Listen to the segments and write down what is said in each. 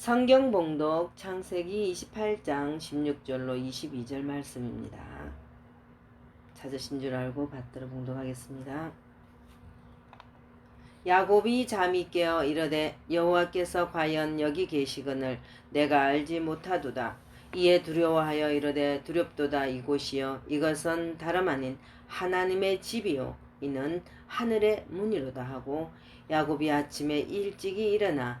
성경 봉독 창세기 28장 16절로 22절 말씀입니다. 찾으신 줄 알고 받들어 봉독하겠습니다. 야곱이 잠이 깨어 이르되 여호와께서 과연 여기 계시거늘 내가 알지 못하도다. 이에 두려워하여 이르되 두렵도다 이곳이여 이것은 다름 아닌 하나님의 집이요 이는 하늘의 문이로다 하고 야곱이 아침에 일찍이 일어나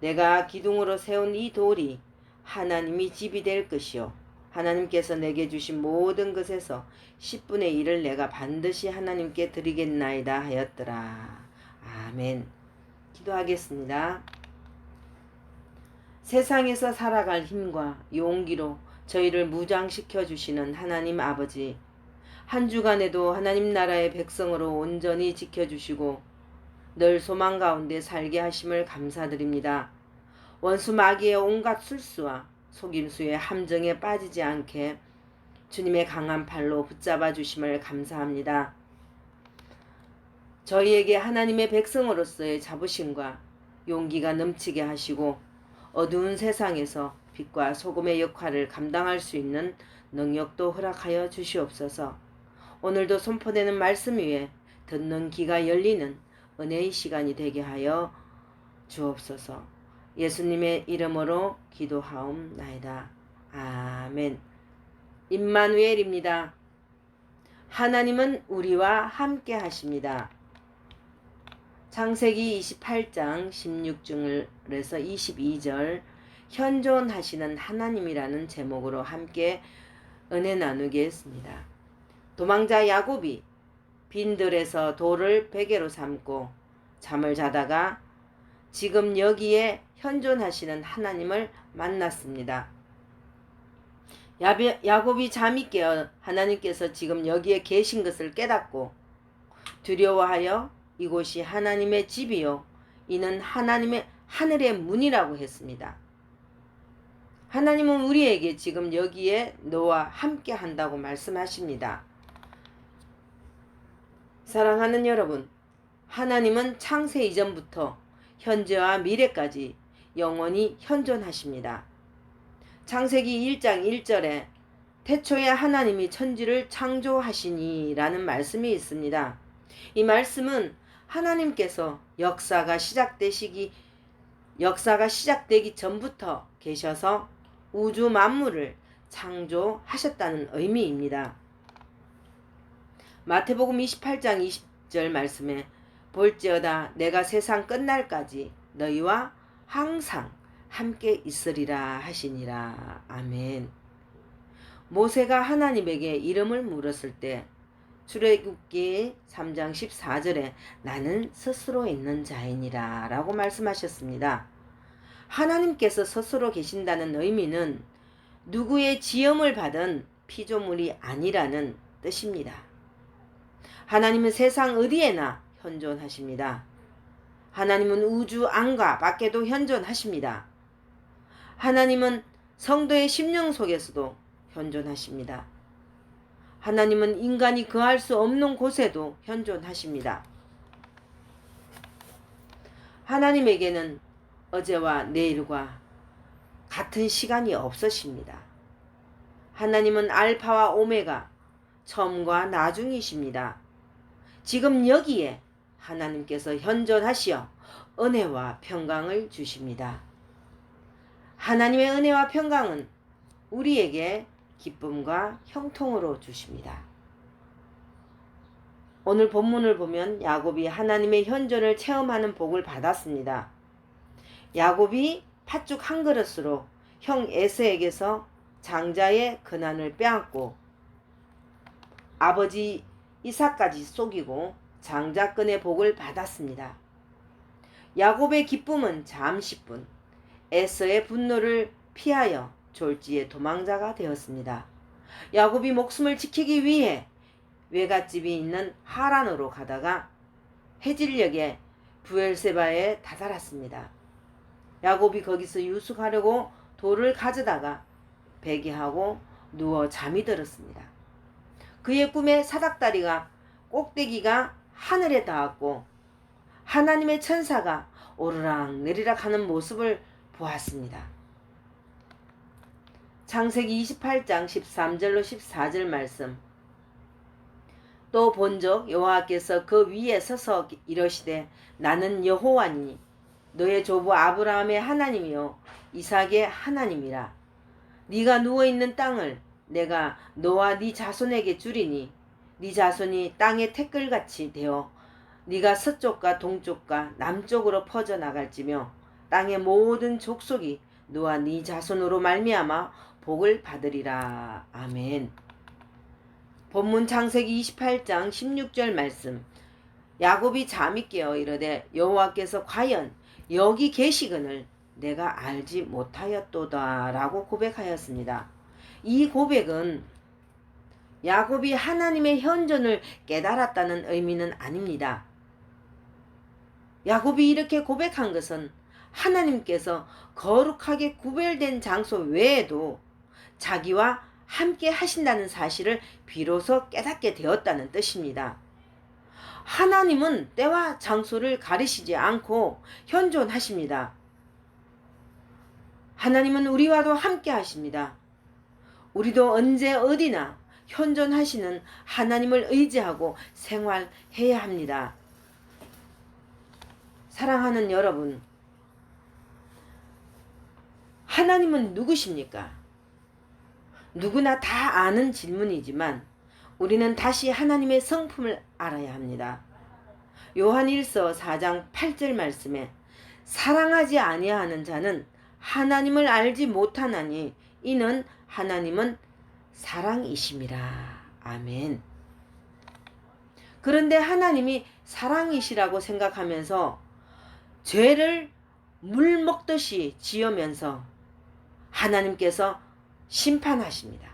내가 기둥으로 세운 이 돌이 하나님이 집이 될 것이요 하나님께서 내게 주신 모든 것에서 10분의 1을 내가 반드시 하나님께 드리겠나이다 하였더라. 아멘. 기도하겠습니다. 세상에서 살아갈 힘과 용기로 저희를 무장시켜 주시는 하나님 아버지. 한 주간에도 하나님 나라의 백성으로 온전히 지켜주시고 늘 소망 가운데 살게 하심을 감사드립니다. 원수 마귀의 온갖 술수와 속임수의 함정에 빠지지 않게 주님의 강한 팔로 붙잡아 주심을 감사합니다. 저희에게 하나님의 백성으로서의 자부심과 용기가 넘치게 하시고 어두운 세상에서 빛과 소금의 역할을 감당할 수 있는 능력도 허락하여 주시옵소서. 오늘도 선포되는 말씀 위에 듣는 귀가 열리는 은혜의 시간이 되게 하여 주옵소서. 예수님의 이름으로 기도하옵나이다. 아멘. 임마누엘입니다. 하나님은 우리와 함께 하십니다. 창세기 28장 16절에서 22절 현존하시는 하나님이라는 제목으로 함께 은혜 나누겠습니다. 도망자 야곱이 빈들에서 돌을 베개로 삼고 잠을 자다가 지금 여기에 현존하시는 하나님을 만났습니다. 야곱이 잠이 깨어 하나님께서 지금 여기에 계신 것을 깨닫고 두려워하여 이곳이 하나님의 집이요 이는 하나님의 하늘의 문이라고 했습니다. 하나님은 우리에게 지금 여기에 너와 함께 한다고 말씀하십니다. 사랑하는 여러분, 하나님은 창세 이전부터 현재와 미래까지 영원히 현존하십니다. 창세기 1장 1절에 태초에 하나님이 천지를 창조하시니라는 말씀이 있습니다. 이 말씀은 하나님께서 역사가 시작되시기 역사가 시작되기 전부터 계셔서 우주 만물을 창조하셨다는 의미입니다. 마태복음 28장 20절 말씀에 볼지어다 내가 세상 끝날까지 너희와 항상 함께 있으리라 하시니라. 아멘. 모세가 하나님에게 이름을 물었을 때 출애굽기 3장 14절에 나는 스스로 있는 자이니라 라고 말씀하셨습니다. 하나님께서 스스로 계신다는 의미는 누구의 지음을 받은 피조물이 아니라는 뜻입니다. 하나님은 세상 어디에나 현존하십니다. 하나님은 우주 안과 밖에도 현존하십니다. 하나님은 성도의 심령 속에서도 현존하십니다. 하나님은 인간이 거할 수 없는 곳에도 현존하십니다. 하나님에게는 어제와 내일과 같은 시간이 없으십니다. 하나님은 알파와 오메가, 처음과 나중이십니다. 지금 여기에 하나님께서 현존하시어 은혜와 평강을 주십니다. 하나님의 은혜와 평강은 우리에게 기쁨과 형통으로 주십니다. 오늘 본문을 보면 야곱이 하나님의 현존을 체험하는 복을 받았습니다. 야곱이 팥죽 한 그릇으로 형 에서에게서 장자의 근한을 빼앗고 아버지 이삭까지 속이고 장자권의 복을 받았습니다. 야곱의 기쁨은 잠시뿐, 에서의 분노를 피하여 졸지에 도망자가 되었습니다. 야곱이 목숨을 지키기 위해 외갓집이 있는 하란으로 가다가 해질녘에 부엘세바에 다다랐습니다. 야곱이 거기서 유숙하려고 돌을 가져다가 배기하고 누워 잠이 들었습니다. 그의 꿈에 사닥다리가 꼭대기가 하늘에 닿았고 하나님의 천사가 오르락 내리락 하는 모습을 보았습니다. 창세기 28장 13절로 14절 말씀 또 본적 여호와께서 그 위에 서서 이러시되 나는 여호와니 너의 조부 아브라함의 하나님이요 이삭의 하나님이라 네가 누워 있는 땅을 내가 너와 네 자손에게 주리니 네 자손이 땅의 태끌같이 되어 네가 서쪽과 동쪽과 남쪽으로 퍼져 나갈지며 땅의 모든 족속이 너와 네 자손으로 말미암아 복을 받으리라. 아멘. 본문 창세기 28장 16절 말씀. 야곱이 잠이 깨어 이르되 여호와께서 과연 여기 계시거늘 내가 알지 못하였도다라고 고백하였습니다. 이 고백은 야곱이 하나님의 현존을 깨달았다는 의미는 아닙니다. 야곱이 이렇게 고백한 것은 하나님께서 거룩하게 구별된 장소 외에도 자기와 함께 하신다는 사실을 비로소 깨닫게 되었다는 뜻입니다. 하나님은 때와 장소를 가리시지 않고 현존하십니다. 하나님은 우리와도 함께 하십니다. 우리도 언제 어디나 현존하시는 하나님을 의지하고 생활해야 합니다. 사랑하는 여러분, 하나님은 누구십니까? 누구나 다 아는 질문이지만 우리는 다시 하나님의 성품을 알아야 합니다. 요한 1서 4장 8절 말씀에 사랑하지 아니하는 자는 하나님을 알지 못하나니 이는 하나님은 사랑이심이라. 아멘. 그런데 하나님이 사랑이시라고 생각하면서 죄를 물 먹듯이 지으면서 하나님께서 심판하십니다.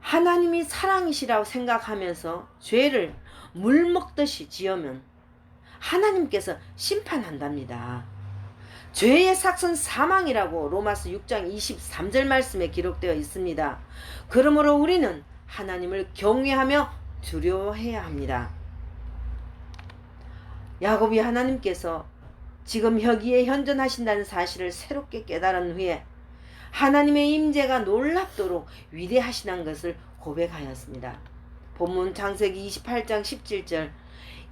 하나님이 사랑이시라고 생각하면서 죄를 물 먹듯이 지으면 하나님께서 심판한답니다. 죄의 삭선 사망이라고 로마서 6장 23절 말씀에 기록되어 있습니다. 그러므로 우리는 하나님을 경외하며 두려워해야 합니다. 야곱이 하나님께서 지금 여기에 현존하신다는 사실을 새롭게 깨달은 후에 하나님의 임재가 놀랍도록 위대하시다는 것을 고백하였습니다. 본문 창세기 28장 17절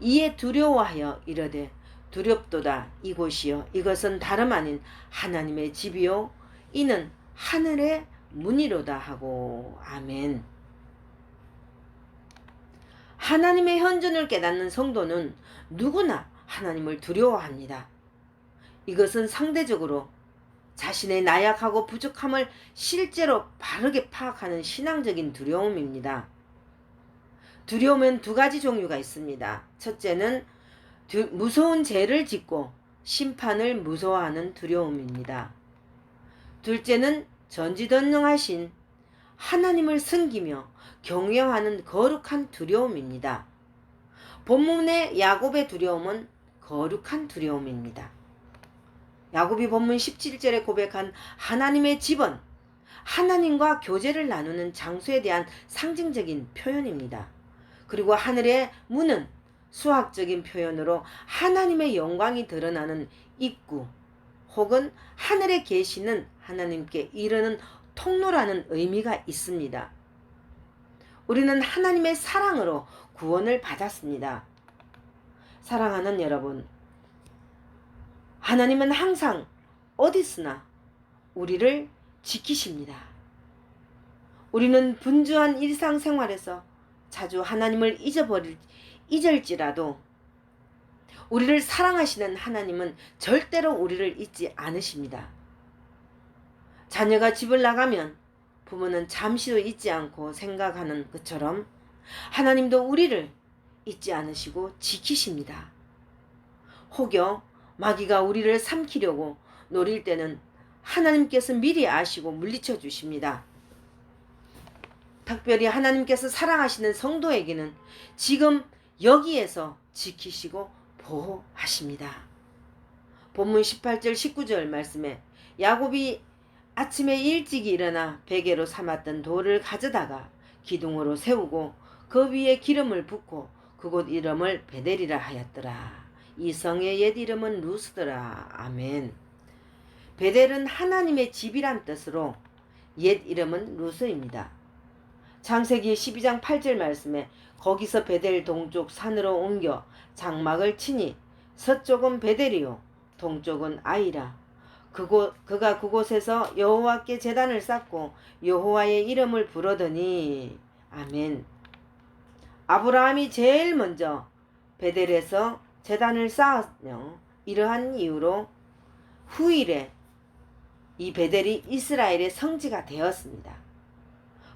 이에 두려워하여 이르되 두렵도다 이곳이요 이것은 다름 아닌 하나님의 집이요 이는 하늘의 문이로다 하고 아멘. 하나님의 현존을 깨닫는 성도는 누구나 하나님을 두려워합니다. 이것은 상대적으로 자신의 나약하고 부족함을 실제로 바르게 파악하는 신앙적인 두려움입니다. 두려움은 두 가지 종류가 있습니다. 첫째는 두, 무서운 죄를 짓고 심판을 무서워하는 두려움입니다. 둘째는 전지전능하신 하나님을 섬기며 경외하는 거룩한 두려움입니다. 본문의 야곱의 두려움은 거룩한 두려움입니다. 야곱이 본문 17절에 고백한 하나님의 집은 하나님과 교제를 나누는 장소에 대한 상징적인 표현입니다. 그리고 하늘의 문은 수학적인 표현으로 하나님의 영광이 드러나는 입구 혹은 하늘에 계시는 하나님께 이르는 통로라는 의미가 있습니다. 우리는 하나님의 사랑으로 구원을 받았습니다. 사랑하는 여러분, 하나님은 항상 어디서나 우리를 지키십니다. 우리는 분주한 일상생활에서 자주 하나님을 잊어버릴, 잊을지라도 우리를 사랑하시는 하나님은 절대로 우리를 잊지 않으십니다. 자녀가 집을 나가면 부모는 잠시도 잊지 않고 생각하는 것처럼 하나님도 우리를 잊지 않으시고 지키십니다. 혹여 마귀가 우리를 삼키려고 노릴 때는 하나님께서 미리 아시고 물리쳐 주십니다. 특별히 하나님께서 사랑하시는 성도에게는 지금 여기에서 지키시고 보호하십니다. 본문 18절 19절 말씀에 야곱이 아침에 일찍이 일어나 베개로 삼았던 돌을 가져다가 기둥으로 세우고 그 위에 기름을 붓고 그곳 이름을 베델이라 하였더라. 이 성의 옛 이름은 루스더라. 아멘. 베델은 하나님의 집이란 뜻으로 옛 이름은 루스입니다. 창세기 12장 8절 말씀에 거기서 베델 동쪽 산으로 옮겨 장막을 치니 서쪽은 베델이요 동쪽은 아이라 그곳 그가 그곳에서 여호와께 제단을 쌓고 여호와의 이름을 부르더니 아멘. 아브라함이 제일 먼저 베델에서 제단을 쌓았며 이러한 이유로 후일에 이 베델이 이스라엘의 성지가 되었습니다.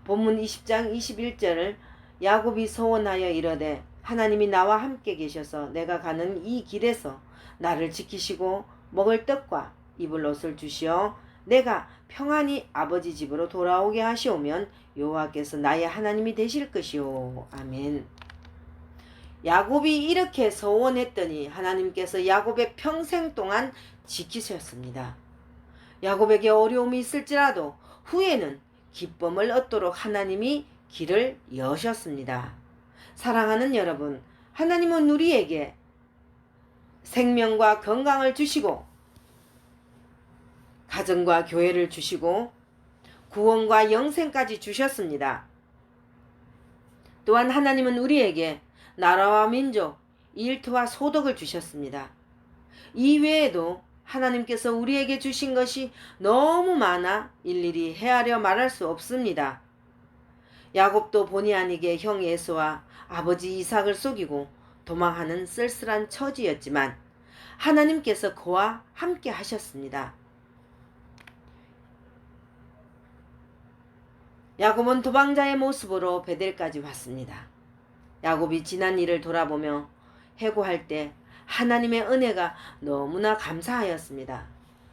본문 20장 21절을 야곱이 소원하여 이르되 하나님이 나와 함께 계셔서 내가 가는 이 길에서 나를 지키시고 먹을 떡과 입을 옷을 주시어 내가 평안히 아버지 집으로 돌아오게 하시오면 여호와께서 나의 하나님이 되실 것이요 아멘. 야곱이 이렇게 소원했더니 하나님께서 야곱의 평생 동안 지키셨습니다. 야곱에게 어려움이 있을지라도 후에는 기쁨을 얻도록 하나님이 길을 여셨습니다. 사랑하는 여러분, 하나님은 우리에게 생명과 건강을 주시고 가정과 교회를 주시고 구원과 영생까지 주셨습니다. 또한 하나님은 우리에게 나라와 민족, 일터와 소득을 주셨습니다. 이 외에도 하나님께서 우리에게 주신 것이 너무 많아 일일이 헤아려 말할 수 없습니다. 야곱도 본의 아니게 형 예수와 아버지 이삭을 속이고 도망하는 쓸쓸한 처지였지만 하나님께서 그와 함께 하셨습니다. 야곱은 도망자의 모습으로 베델까지 왔습니다. 야곱이 지난 일을 돌아보며 해고할 때 하나님의 은혜가 너무나 감사하였습니다.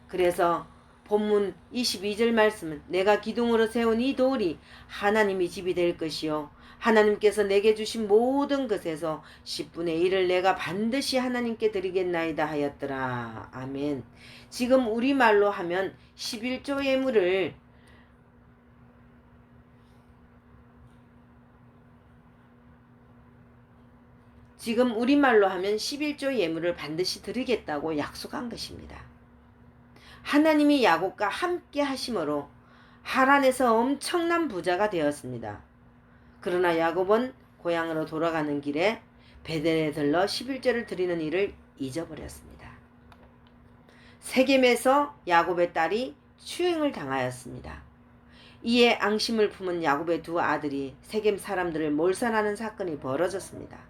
그래서 본문 22절 말씀은 내가 기둥으로 세운 이 돌이 하나님이 집이 될 것이요 하나님께서 내게 주신 모든 것에서 10분의 1을 내가 반드시 하나님께 드리겠나이다 하였더라. 아멘. 지금 우리말로 하면 11조 예물을 지금 우리말로 하면 11조 예물을 반드시 드리겠다고 약속한 것입니다. 하나님이 야곱과 함께 하심으로 하란에서 엄청난 부자가 되었습니다. 그러나 야곱은 고향으로 돌아가는 길에 베델에 들러 11조를 드리는 일을 잊어버렸습니다. 세겜에서 야곱의 딸이 추행을 당하였습니다. 이에 앙심을 품은 야곱의 두 아들이 세겜 사람들을 몰살하는 사건이 벌어졌습니다.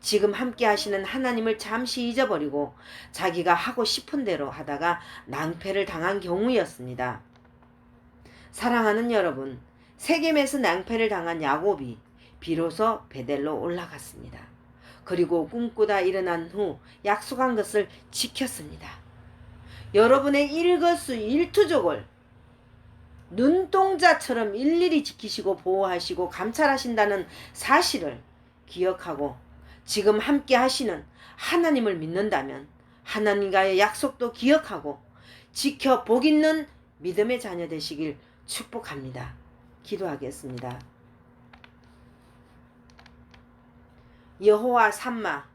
지금 함께 하시는 하나님을 잠시 잊어버리고 자기가 하고 싶은 대로 하다가 낭패를 당한 경우였습니다. 사랑하는 여러분, 세겜에서 낭패를 당한 야곱이 비로소 베델로 올라갔습니다. 그리고 꿈꾸다 일어난 후 약속한 것을 지켰습니다. 여러분의 일거수 일투족을 눈동자처럼 일일이 지키시고 보호하시고 감찰하신다는 사실을 기억하고 지금 함께 하시는 하나님을 믿는다면 하나님과의 약속도 기억하고 지켜 복 있는 믿음의 자녀 되시길 축복합니다. 기도하겠습니다. 여호와 삼마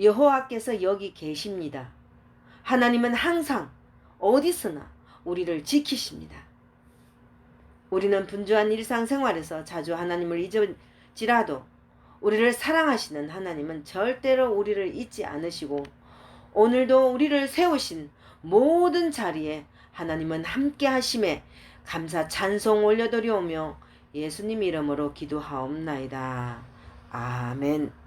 여호와께서 여기 계십니다. 하나님은 항상 어디서나 우리를 지키십니다. 우리는 분주한 일상생활에서 자주 하나님을 잊을지라도 우리를 사랑하시는 하나님은 절대로 우리를 잊지 않으시고 오늘도 우리를 세우신 모든 자리에 하나님은 함께 하심에 감사 찬송 올려드리오며 예수님 이름으로 기도하옵나이다. 아멘.